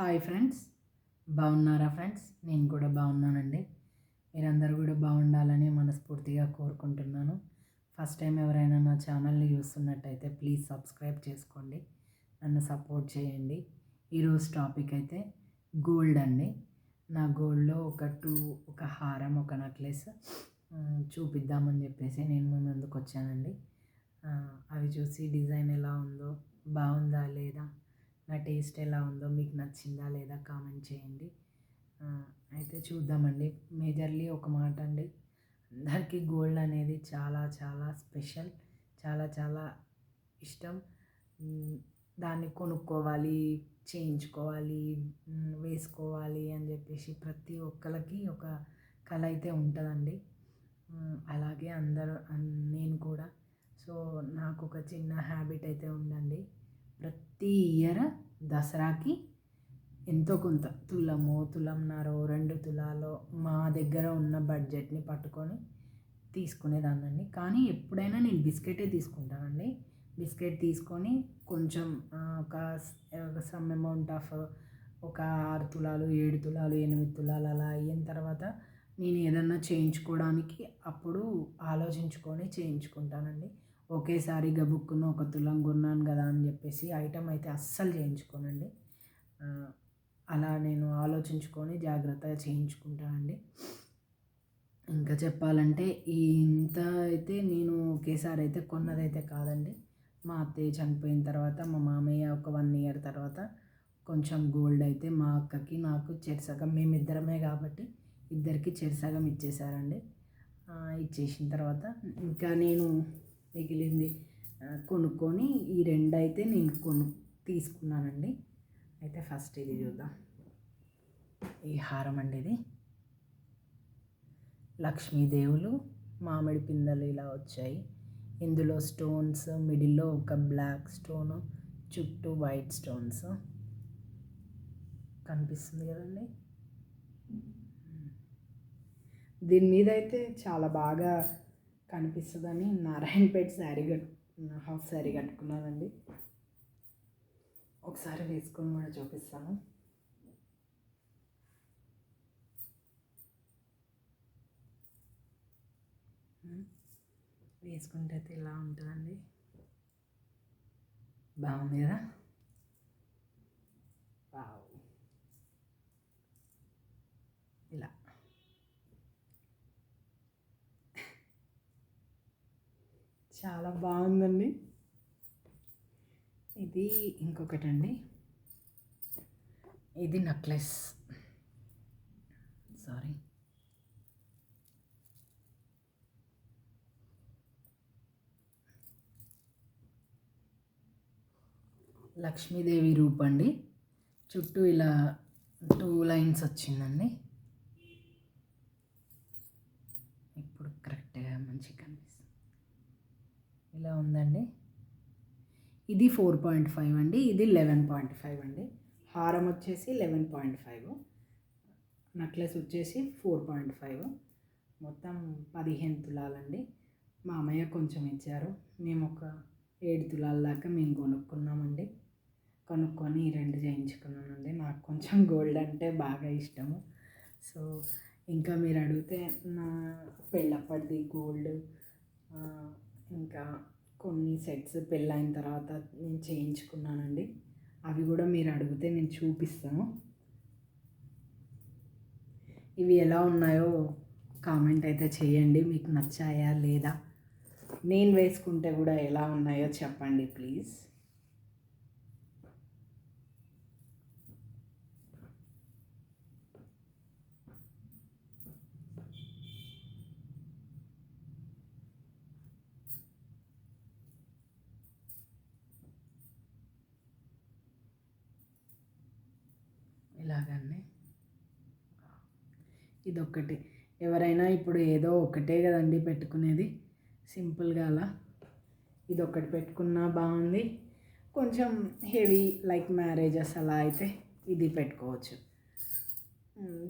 Hi friends. బాగున్నారా friends? నేను కూడా బాగున్నానండి. మీరందరూ కూడా బాగుండాలని మనస్ఫూర్తిగా కోరుకుంటున్నాను. ఫస్ట్ టైం ఎవరైనా నా ఛానల్ని చూస్తున్నట్టయితే ప్లీజ్ సబ్స్క్రైబ్ చేసుకోండి. నన్ను సపోర్ట్ చేయండి. ఈరోజు టాపిక్ అయితే గోల్డ్ అండి. నా గోల్డ్లో ఒక టూ ఒక హారం ఒక నెక్లెస్ చూపిద్దామని చెప్పేసి నేను మీ ముందుకు వచ్చానండి. అవి చూసి డిజైన్ ఎలా ఉందో బాగుందా లేదా నా టేస్ట్ ఎలా ఉందో మీకు నచ్చిందా లేదా కామెంట్ చేయండి. అయితే చూద్దామండి. మేజర్లీ ఒక మాట అండి. అందరికీ గోల్డ్ అనేది చాలా చాలా స్పెషల్ చాలా చాలా ఇష్టం. దాన్ని కొనుక్కోవాలి చేయించుకోవాలి వేసుకోవాలి అని చెప్పేసి ప్రతి ఒక్కరికి ఒక కళ అయితే ఉంటుందండి. అలాగే అందరూ నేను కూడా. సో నాకు ఒక చిన్న హ్యాబిట్ అయితే ప్రతి ఇయర్ దసరాకి ఎంతో కొంత తులము తులంన్నర రెండు తులాలో మా దగ్గర ఉన్న బడ్జెట్ని పట్టుకొని తీసుకునేదాన్నండి. కానీ ఎప్పుడైనా నేను బిస్కెటే తీసుకుంటానండి. బిస్కెట్ తీసుకొని కొంచెం ఒక సమ్ అమౌంట్ ఆఫ్ ఒక ఆరు తులాలు ఏడు తులాలు ఎనిమిది తులాలు అలా అయిన తర్వాత నేను ఏదన్నా చేయించుకోవడానికి అప్పుడు ఆలోచించుకొని చేయించుకుంటానండి. ఒకేసారి బుక్కును ఒక తులం కొన్నాను కదా అని చెప్పేసి ఐటమ్ అయితే అస్సలు చేయించుకోనండి. అలా నేను ఆలోచించుకొని జాగ్రత్తగా చేయించుకుంటానండి. ఇంకా చెప్పాలంటే ఈ ఇంత అయితే నేను ఒకేసారి అయితే కొన్నదైతే కాదండి. మా అత్తయ్య చనిపోయిన తర్వాత మా మామయ్య ఒక వన్ ఇయర్ తర్వాత కొంచెం గోల్డ్ అయితే మా అక్కకి నాకు చెరసగం మేమిద్దరమే కాబట్టి ఇద్దరికి చెరసగం ఇచ్చేసారండి ఇచ్చేసిన తర్వాత ఇంకా నేను మిగిలింది. కొనుక్కొని ఈ రెండు అయితే నేను కొను తీసుకున్నానండి. అయితే ఫస్ట్ ఇది చూద్దాం. ఈ హారం అండి ఇది. లక్ష్మీదేవులు మామిడి పిందెలు ఇలా వచ్చాయి. ఇందులో స్టోన్స్ మిడిల్లో ఒక బ్లాక్ స్టోను చుట్టూ వైట్ స్టోన్స్. కనిపిస్తుంది కదండి. దీని మీద అయితే చాలా బాగా కనిపిస్తుందని నారాయణపేట శారీ కట్టు హాఫ్ శారీ కట్టుకున్నానండి. ఒకసారి వేసుకొని కూడా చూపిస్తాను. వేసుకుంటే అయితే ఇలా ఉంటుందండి. బాగుంది కదా వావ్ ఇలా చాలా బాగుందండి. ఇది ఇంకొకటండి. ఇది నెక్లెస్. సారీ. లక్ష్మీదేవి రూపండి చుట్టూ ఇలా టూ లైన్స్ వచ్చిందండి. ఇప్పుడు కరెక్ట్గా మంచిగా కనిపిస్తుంది. ఇలా ఉందండి? ఇది ఫోర్ పాయింట్ ఫైవ్ అండి ఇది లెవెన్ పాయింట్ ఫైవ్ అండి. హారం వచ్చేసి లెవెన్ పాయింట్ ఫైవ్ నెక్లెస్ వచ్చేసి ఫోర్ పాయింట్ ఫైవ్. మొత్తం పదిహేను తులాలండి. మా అమ్మయ్య కొంచెం ఇచ్చారు. మేము ఒక ఏడు తులాల దాకా మేము కొనుక్కున్నామండి. కొనుక్కొని ఈ రెండు చేయించుకున్నానండి. నాకు కొంచెం గోల్డ్ అంటే బాగా ఇష్టము. సో ఇంకా మీరు అడిగితే నా పెళ్ళప్పటిది గోల్డ్ ఇంకా కొన్ని సెట్స్ పెళ్ళైన తర్వాత నేను చేయించుకున్నానండి. అవి కూడా మీరు అడిగితే నేను చూపిస్తాను. ఇవి ఎలా ఉన్నాయో కామెంట్ అయితే చేయండి. మీకు నచ్చాయా లేదా? నేను వేసుకుంటే కూడా ఎలా ఉన్నాయో చెప్పండి ప్లీజ్. అలాగనే ఇదొక్కటి. ఎవరైనా ఇప్పుడు ఏదో ఒకటే కదండి పెట్టుకునేది. సింపుల్గా అలా. ఇది ఒకటి పెట్టుకున్నా బాగుంది. కొంచెం హెవీ లైక్ మ్యారేజెస్ అలా అయితే ఇది పెట్టుకోవచ్చు.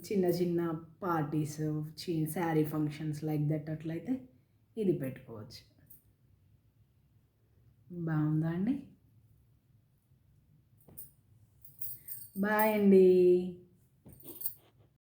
చిన్న చిన్న పార్టీస్ చి శారీ ఫంక్షన్స్ లైక్ దట్ అట్లయితే ఇది పెట్టుకోవచ్చు. బాగుందా అండి? బాయ్ అండి.